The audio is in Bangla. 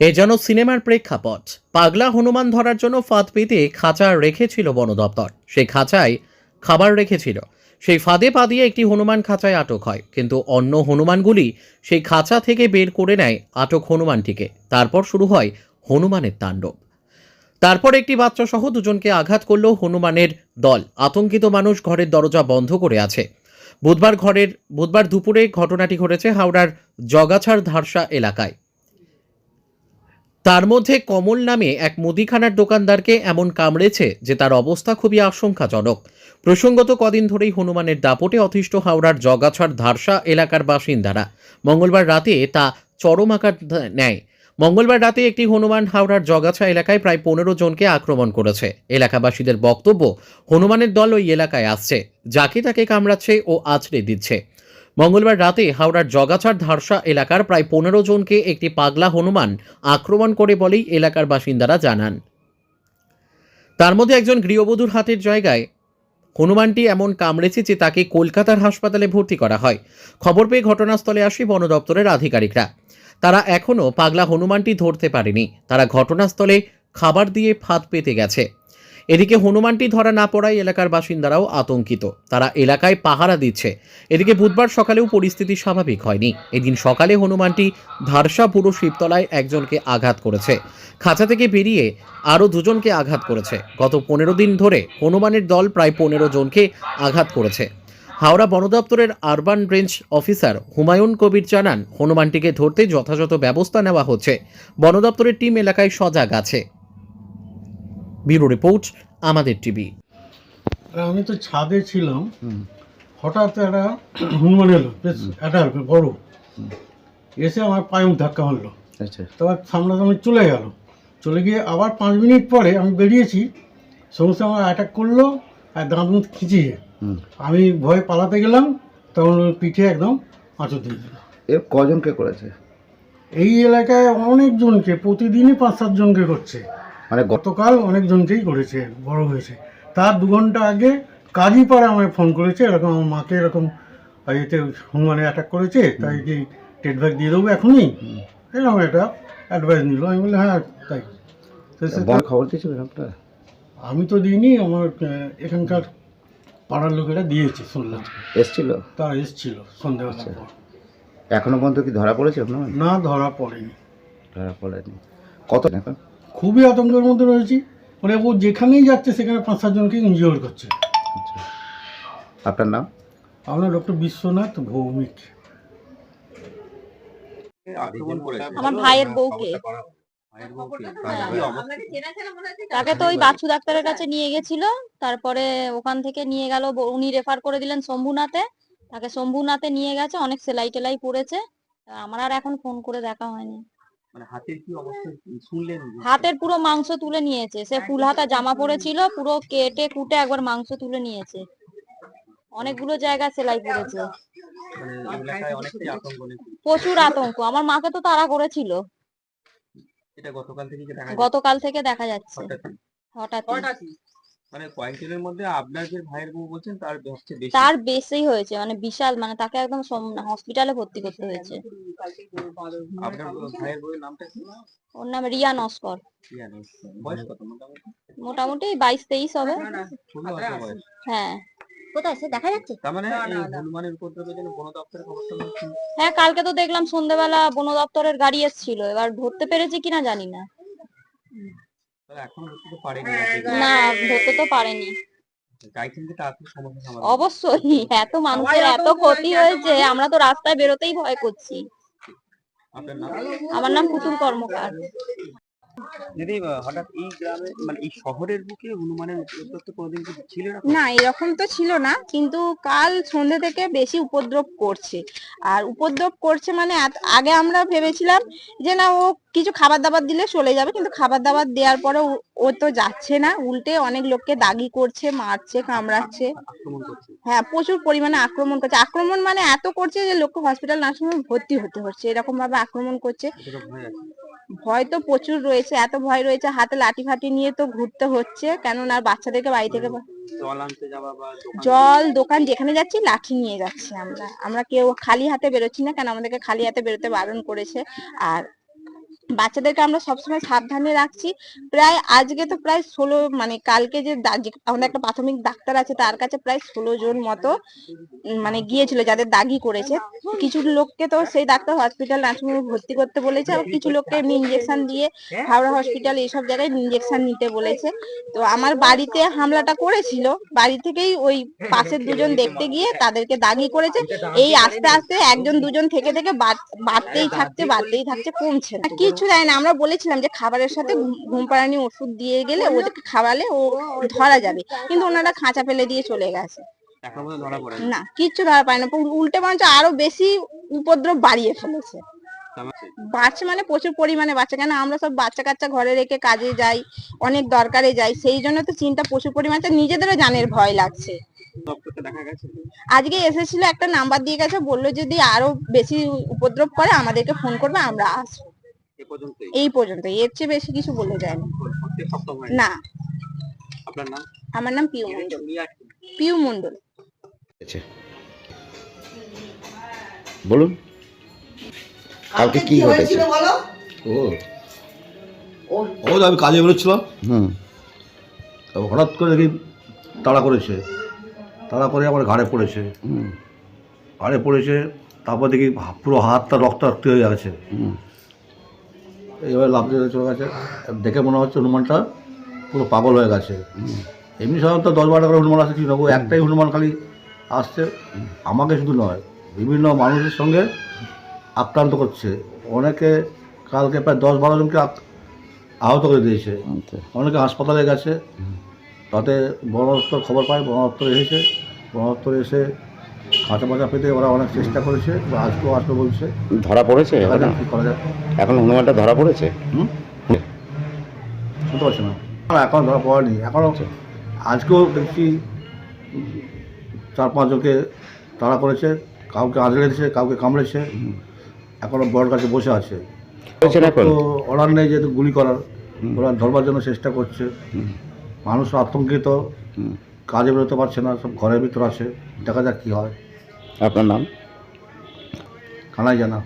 এ যেন সিনেমার প্রেক্ষাপট। পাগলা হনুমান ধরার জন্য ফাঁদ পেতে খাঁচা রেখেছিল বন দপ্তর। সেই খাঁচায় খাবার রেখেছিল। সেই ফাঁদে পা দিয়ে একটি হনুমান খাঁচায় আটক হয়। কিন্তু অন্য হনুমানগুলি সেই খাঁচা থেকে বের করে নেয় আটক হনুমানটিকে। তারপর শুরু হয় হনুমানের তাণ্ডব। তারপর একটি বাচ্চা সহ দুজনকে আঘাত করল হনুমানের দল, আতঙ্কিত মানুষ ঘরের দরজা বন্ধ করে আছে। বুধবার ঘরের বুধবার দুপুরে ঘটনাটি ঘটেছে হাওড়ার জগাছাড় ধারসা এলাকায়। তার মধ্যে কমল নামে এক মুদিখানার দোকানদারকে এমন কামড়েছে যে তার অবস্থা খুবই আশঙ্কাজনক। প্রসঙ্গত কদিন ধরেই হনুমানের দাপটে অতিষ্ঠ হাওড়ার জগাছাড় ধারসা এলাকার বাসিন্দারা। মঙ্গলবার রাতে তা চরম আকার নেয়। মঙ্গলবার রাতে একটি হনুমান হাওড়ার জগাছা এলাকায় প্রায় পনেরো জনকে আক্রমণ করেছে। এলাকাবাসীদের বক্তব্য, হনুমানের দল ওই এলাকায় আসছে, যাকে তাকে কামড়াচ্ছে ও আছড়ে দিচ্ছে। মঙ্গলবার রাতে হাওড়ার জগাছাড় ধারসা এলাকার প্রায় পনেরো জনকে একটি পাগলা হনুমান আক্রমণ করে বলেই এলাকার বাসিন্দারা জানান। তার মধ্যে একজন গৃহবধূর হাতের জায়গায় হনুমানটি এমন কামড়েছে যে তাকে কলকাতার হাসপাতালে ভর্তি করা হয়। খবর পেয়ে ঘটনাস্থলে আসে বন দপ্তরের আধিকারিকরা। তারা এখনও পাগলা হনুমানটি ধরতে পারেনি। তারা ঘটনাস্থলে খাবার দিয়ে ফাঁদ পেতে গেছে। এদিকে হনুমানটি ধরা না পড়ায় এলাকার বাসিন্দারাও আতঙ্কিত। তারা এলাকায় পাহারা দিচ্ছে। এদিকে বুধবার সকালেও পরিস্থিতি স্বাভাবিক হয়নি। এদিন সকালে হনুমানটি ধারসা পুরো শিবতলায় একজনকে আঘাত করেছে। খাঁচা থেকে বেরিয়ে আরও দুজনকে আঘাত করেছে। গত পনেরো দিন ধরে হনুমানের দল প্রায় পনেরো জনকে আঘাত করেছে। হাওড়া বন দপ্তরের urban range officer Humayun Kabir জানান, হনুমানটিকে ধরতে যথাযথ ব্যবস্থা নেওয়া হচ্ছে। বন দপ্তরের টিম এলাকায় সজাগ আছে। ব্যুরো রিপোর্ট আমাদের টিভি। আমি তো ছাদে ছিলাম হঠাৎ একটা হনুমান এলো বেশ একটা বড়। এসে আমার পায়ে ধাক্কা মারলো। আচ্ছা। তারপর সামনাসামনি চলে গেল। চলে গিয়ে আবার পাঁচ মিনিট পরে আমি বেরিয়েছি সমস্ত আমার অ্যাটাক করল আর দাঁত মুখ খিচিয়ে। আমি ভয়ে পালাতে গেলাম তখন পিঠে একদম আঁচড় দিয়ে দিল। এর কজনকে করেছে? এই এলাকায় অনেকজনকে প্রতিদিনই পাঁচ সাতজনকে করছে। মানে গতকাল অনেকজনকেই করেছে বড় হয়েছে। তার দু ঘণ্টা আগে কাজীপাড়া আমায় ফোন করেছে এরকম আমার মাকে এরকম এতে হনুমানে অ্যাটাক করেছে তাই কি টেট ব্যাগ দিয়ে দেবো এখনই? এরকম একটা অ্যাডভাইস নিল। আমি বললাম হ্যাঁ তাই। তো খবর দিয়েছিলেন আপনারা? আমি তো দিইনি আমার এখানকার পাড়ার লোকেরা দিয়েছে শুনলাম এসছিল? তারা এসছিল পর। এখনও পর্যন্ত কি ধরা পড়েছে আপনার? না ধরা পড়েনি। ধরা পড়েনি। কত এখন? খুবই আতঙ্কের মধ্যে রয়েছি। মানে ও যেখানেই যাচ্ছে সেখানে পাঁচ সাতজনকে ইনজিওর করছে। আচ্ছা আপনার নাম? আমরা ডক্টর বিশ্বনাথ ভৌমিক। আমার ভাইয়ের বউকে। তাকে তো ওই বাচ্চু ডাক্তারের কাছে নিয়ে গেছিল। তারপরে ওখান থেকে নিয়ে গেল ব- উনি রেফার করে দিলেন শম্ভুনাথে। তাকে শম্ভুনাথে নিয়ে গেছে অনেক সেলাই টেলাই পড়েছে। আমার আর এখন ফোন করে দেখা হয়নি। হাতের কি অবস্থা শুনলেন হাতের পুরো মাংস তুলে নিয়েছে। সে ফুল হাতা জামা পরেছিল পুরো কেটে কুটে একবার মাংস তুলে নিয়েছে। অনেকগুলো জায়গা সেলাই পড়েছে মানে প্রচুর আতঙ্ক। আমার মাকে তো তাড়া করেছিল। গতকাল থেকে দেখা যাচ্ছে? গতকাল থেকে দেখা যাচ্ছে। হঠাৎ হঠাৎ মানে কয়েকদিনের মধ্যে আপনার যে ভাইয়ের বউ বলছেন তার হচ্ছে বেশি। তার বেশি হয়েছে মানে বিশাল মানে তাকে একদম হসপিটালে ভর্তি করতে হয়েছে। আপনার ভাইয়ের বউয়ের নামটা কি? ওর নাম রিয়া নস্কর। বয়স কত মোটামুটি? বাইশ তেইশ হবে। হ্যাঁ। কোথায়? সে দেখা যাচ্ছে? তার মানে হনুমানের উপদ্রবের জন্য বন দপ্তরের খবরটা হ্যাঁ কালকে তো দেখলাম সন্ধ্যেবেলা বন দপ্তরের গাড়ি এসেছিল। এবার ধরতে পেরেছে কিনা জানি না। না ধরতে তো পারেনি। চাইছেন যে তাড়াতাড়ি সমস্যা সমাধান অবশ্যই এত মানুষের এত ক্ষতি হয়েছে আমরা তো রাস্তায় বেরোতেই ভয় করছি। আমার নাম পুতুল কর্মকার। দিদি হঠাৎ এই গ্রামে মানে এই শহরের বুকে হনুমানের উপদ্রব তো কোনোদিন ছিল না না এরকম তো ছিল না কিন্তু কাল সন্ধ্যে থেকে বেশি উপদ্রব করছে। আর উপদ্রব করছে মানে আগে আমরা ভেবেছিলাম যে না ও কিছু খাবার দাবার দিলে চলে যাবে কিন্তু খাবার দাবার দেওয়ার পরে ও তো যাচ্ছে না। উল্টে অনেক লোককে দাগি করছে মারছে কামড়াচ্ছে। হ্যাঁ প্রচুর পরিমাণে আক্রমণ করছে। আক্রমণ মানে এত করছে যে লোককে হসপিটাল নার্সিং হোমে ভর্তি হতে হচ্ছে। এরকম ভাবে আক্রমণ করছে ভয় তো প্রচুর রয়েছে এত ভয় রয়েছে হাতে লাঠি ফাটি নিয়ে তো ঘুরতে হচ্ছে কেননা বাচ্চাদেরকে বাড়ি থেকে জল দোকান যেখানে যাচ্ছি লাঠি নিয়ে যাচ্ছি আমরা। আমরা কেউ খালি হাতে বেরোচ্ছি না কেন আমাদেরকে খালি হাতে বেরোতে বারণ করেছে। আর বাচ্চাদেরকে আমরা সবসময় সাবধানে রাখছি। প্রায় আজকে তো প্রায় ষোলো মানে কালকে যে আমাদের একটা প্রাথমিক ডাক্তার আছে, তার কাছে প্রায় ষোলো জন মতো মানে গিয়েছিল, যাদের দাগি করেছে। কিছু লোককে তো সেই ডাক্তার হসপিটাল নার্সিংহোমে ভর্তি করতে বলেছে আর কিছু লোককে এমনি ইঞ্জেকশন দিয়ে হাওড়া হসপিটাল এইসব জায়গায় ইঞ্জেকশন নিতে বলেছে। তো আমার বাড়িতে হামলাটা করেছিল। বাড়ি থেকেই ওই পাশের দুজন দেখতে গিয়ে তাদেরকে দাগি করেছে। এই আস্তে আস্তে একজন, দুজন থেকে থেকে বাড়- বাড়তেই থাকছে বাড়তেই থাকছে, কমছে না। কিছু দেয় না। আমরা বলেছিলাম যে খাবারের সাথে ঘুম- পাড়ানি ওষুধ দিয়ে গেলে ওদেরকে খাওয়ালে ও ধরা যাবে। কিন্তু ওনারা খাঁচা ফেলে দিয়ে চলে গেছে। না কিচ্ছু ধরা পায় না উল- উল্টে বরঞ্চ আরও বেশি উপদ্রব বাড়িয়ে ফেলেছে। বাচ্চা মানে প্রচুর পরিমাণে বাচ্চা। কেন আমরা সব বাচ্চা কাচ্চা ঘরে রেখে কাজে যাই অনেক দরকারে যাই সেই জন্য তো চিন্তা প্রচুর পরিমাণে। নিজেদেরও জানের ভয় লাগছে। আজকে এসেছিল একটা নাম্বার দিয়ে গেছে বলল যদি আরও বেশি উপদ্রব করে আমাদেরকে ফোন করবে আমরা আসব। এই পর্যন্ত এর চেয়ে বেশি কিছু বলে সপ্তাহ হয়? না। আপনার নাম? আমার নাম পিউ মন্ডল পিউ মন্ডল বলুন। কালকে কি ঘটেছে? ও। ও। আমি কাজে বেরোচ্ছিলাম হুম। হঠাৎ করে দেখি তাড়া করেছে। তাড়া করে আমার ঘাড়ে পড়েছে। হুম। ঘাড়ে পড়েছে তারপর দেখি পুরো হাতটা রক্তাক্ত হয়ে গেছে। এইভাবে লাভ দিয়ে চলে গেছে। দেখে মনে হচ্ছে হনুমানটা পুরো পাগল হয়ে গেছে। এমনি সাধারণত দশ বারোটা করে হনুমান আসে কি নেব একটাই হনুমান খালি আসছে। আমাকে শুধু নয় বিভিন্ন মানুষের সঙ্গে আক্রান্ত করছে। অনেকে কালকে প্রায় দশ বারো জনকে আহত করে দিয়েছে। আচ্ছা। অনেকে হাসপাতালে গেছে। তাতে বন দপ্তর খবর পায় বন দপ্তর এসেছে। বন দপ্তর এসে কাঁচা মাচা পেতে ওরা অনেক চেষ্টা করেছে বা আজকেও আসবে বলছে। ধরা পড়েছে এখন? এখন হনুমানটা ধরা পড়েছে? শুনতে পাচ্ছি না। এখন ধরা পড়েনি। এখনও আজকেও দেখছি চার পাঁচজনকে তাড়া করেছে কাউকে আঁচড়ে দিয়েছে কাউকে কামড়েছে এখনও বড় কাছে বসে আছে। এখন? তো অর্ডার নেই যেহেতু গুলি করার ওরা ধরবার জন্য চেষ্টা করছে। মানুষ আতঙ্কিত। কাজে বেরোতে পারছে না সব ঘরের ভিতর আছে দেখা যাক কী হয়। আপনার নাম? কানাই জানা